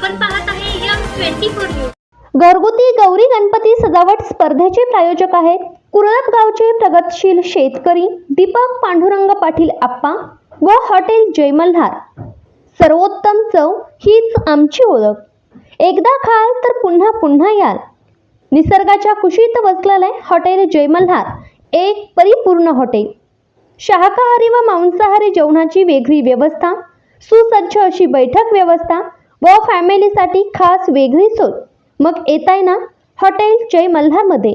आपण पाहत आहे यम ट्वेंटी फोर न्यूज. घरगुती गौरी गणपती सजावट स्पर्धेचे प्रायोजक आहेत कुरळप गावचे प्रगतशील शेतकरी दीपक पांडुरंग पाटील आप्पा व हॉटेल जयमल्हार. सर्वोत्तम चव हीच आमची ओळख. एकदा खाल तर पुन्हा पुन्हा याल. निसर्गाच्या कुशीत वसलेले हॉटेल जयमल्हार एक परिपूर्ण हॉटेल. शाकाहारी व मांसाहारी जेवणाची वेगळी व्यवस्था सुसज्ज अशी बैठक व्यवस्था व फॅमिलीसाठी खास वेगळी सोय. मग येताय ना हॉटेल जय मल्हारमध्ये.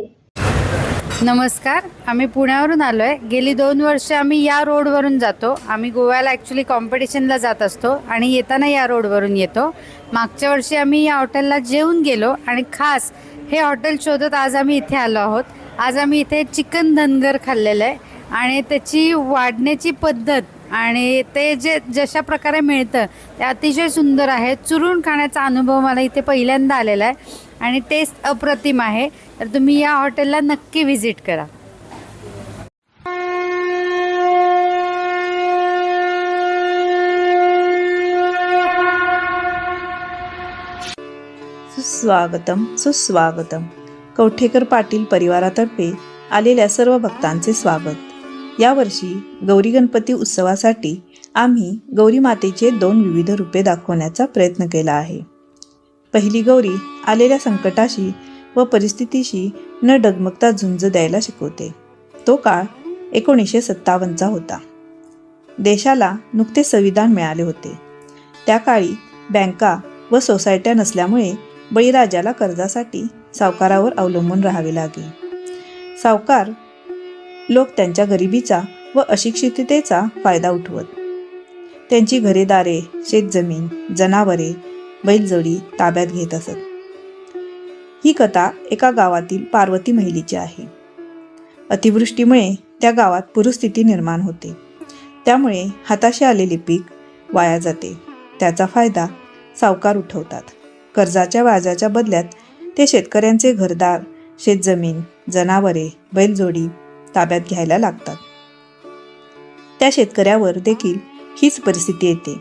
नमस्कार आम्ही पुण्यावरून आलो आहे गेली दोन वर्ष आम्ही या रोडवरून जातो. आम्ही गोव्याला ॲक्च्युली कॉम्पिटिशनला जात असतो आणि येताना या रोडवरून येतो. मागच्या वर्षी आम्ही या हॉटेलला जेवून गेलो आणि खास हे हॉटेल शोधत आज आम्ही इथे आलो आहोत. आज आम्ही इथे चिकन धनगर खाल्लेलं आहे आणि त्याची वाढण्याची पद्धत आणि ते जे जशा प्रकारे मिळतं ते अतिशय सुंदर आहे. चुरून खाण्याचा अनुभव मला इथे पहिल्यांदा आलेला आहे आणि टेस्ट अप्रतिम आहे. तर तुम्ही या हॉटेलला नक्की व्हिजिट करा. सुस्वागतम सुस्वागतम. कवठेकर पाटील परिवारातर्फे आलेल्या सर्व भक्तांचे स्वागत. यावर्षी गौरी गणपती उत्सवासाठी आम्ही गौरी मातेचे दोन विविध रूपे दाखवण्याचा प्रयत्न केला आहे. पहिली गौरी आलेल्या संकटाशी व परिस्थितीशी न डगमगता झुंज द्यायला शिकवते. तो काळ एकोणीसशे सत्तावन्नचा होता. देशाला नुकते संविधान मिळाले होते. त्या काळी बँका व सोसायट्या नसल्यामुळे बळीराजाला कर्जासाठी सावकारावर अवलंबून राहावे लागे. सावकार लोक त्यांच्या गरिबीचा व अशिक्षिततेचा फायदा उठवत. त्यांची घरेदारे शेतजमीन जनावरे बैलजोडी ताब्यात घेत असत. ही कथा एका गावातील पार्वती महिलेची आहे. अतिवृष्टीमुळे त्या गावात पुरुस्थिती निर्माण होते. त्यामुळे हाताशी आलेले पीक वाया जाते. त्याचा फायदा सावकार उठवतात. कर्जाच्या व्याजाच्या बदल्यात ते शेतकऱ्यांचे घरदार शेतजमीन जनावरे बैलजोडी ताब्यात घ्यायला लागतात. त्या शेतकऱ्यावर देखील हीच परिस्थिती येते.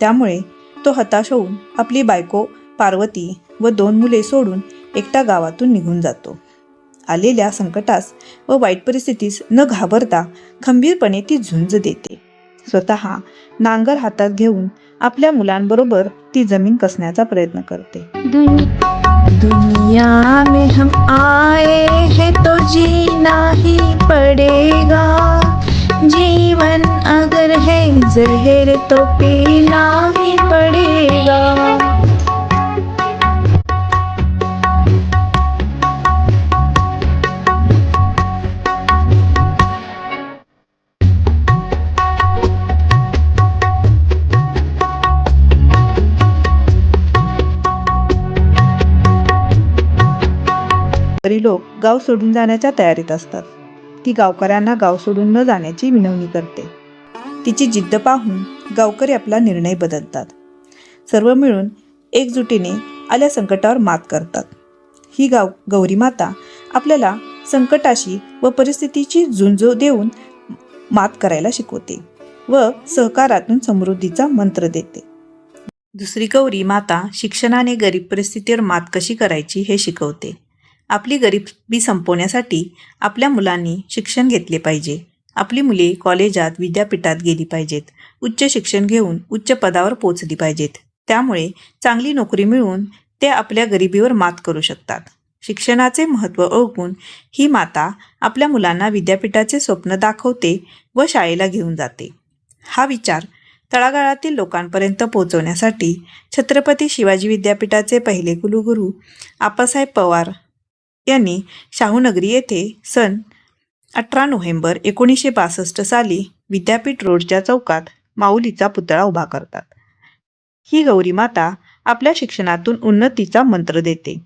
त्यामुळे तो हताश होऊन आपली बायको पार्वती व दोन मुले सोडून एकटा गावातून निघून जातो. आलेल्या संकटास व वाईट परिस्थितीस न घाबरता खंबीरपणे ती झुंज देते. स्वतः नांगर हातात घेऊन आपल्या मुलांबरोबर ती जमीन कसण्याचा प्रयत्न करते. दुनिया में हम आए हैं तो जी पड़ेगा. जीवन अगर है जहर तो पीना ही पड़ेगा. तरी लोक गाव सोडून जाण्याच्या तयारीत असतात. ती गावकऱ्यांना गाव सोडून न जाण्याची विनवणी करते. तिची जिद्द पाहून गावकरी आपला निर्णय बदलतात. सर्व मिळून एकजुटीने आल्या संकटावर मात करतात. ही गाव गौरी माता आपल्याला संकटाशी व परिस्थितीची झुंज देऊन मात करायला शिकवते व सहकारातून समृद्धीचा मंत्र देते. दुसरी गौरी माता शिक्षणाने गरीब परिस्थितीवर मात कशी करायची हे शिकवते. आपली गरिबी संपवण्यासाठी आपल्या मुलांनी शिक्षण घेतले पाहिजे. आपली मुले कॉलेजात विद्यापीठात गेली पाहिजेत. उच्च शिक्षण घेऊन उच्च पदावर पोचली पाहिजेत. त्यामुळे चांगली नोकरी मिळवून ते आपल्या गरिबीवर मात करू शकतात. शिक्षणाचे महत्त्व ओळखून ही माता आपल्या मुलांना विद्यापीठाचे स्वप्न दाखवते व शाळेला घेऊन जाते. हा विचार तळागाळातील लोकांपर्यंत पोहोचवण्यासाठी छत्रपती शिवाजी विद्यापीठाचे पहिले कुलगुरू आप्पासाहेब पवार यांनी शाहूनगरी येथे सन अठरा नोव्हेंबर एकोणीसशे बासष्ट साली विद्यापीठ रोडच्या चौकात माऊलीचा पुतळा उभा करतात. ही गौरी माता आपल्या शिक्षणातून उन्नतीचा मंत्र देते.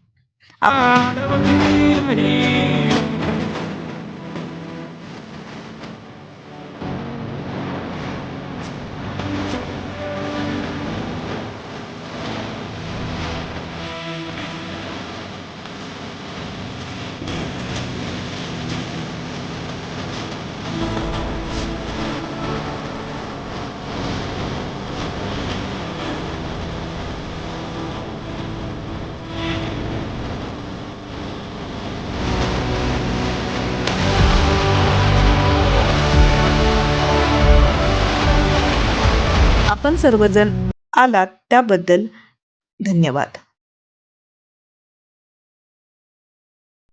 आपण सर्वजण आलात त्याबद्दल धन्यवाद.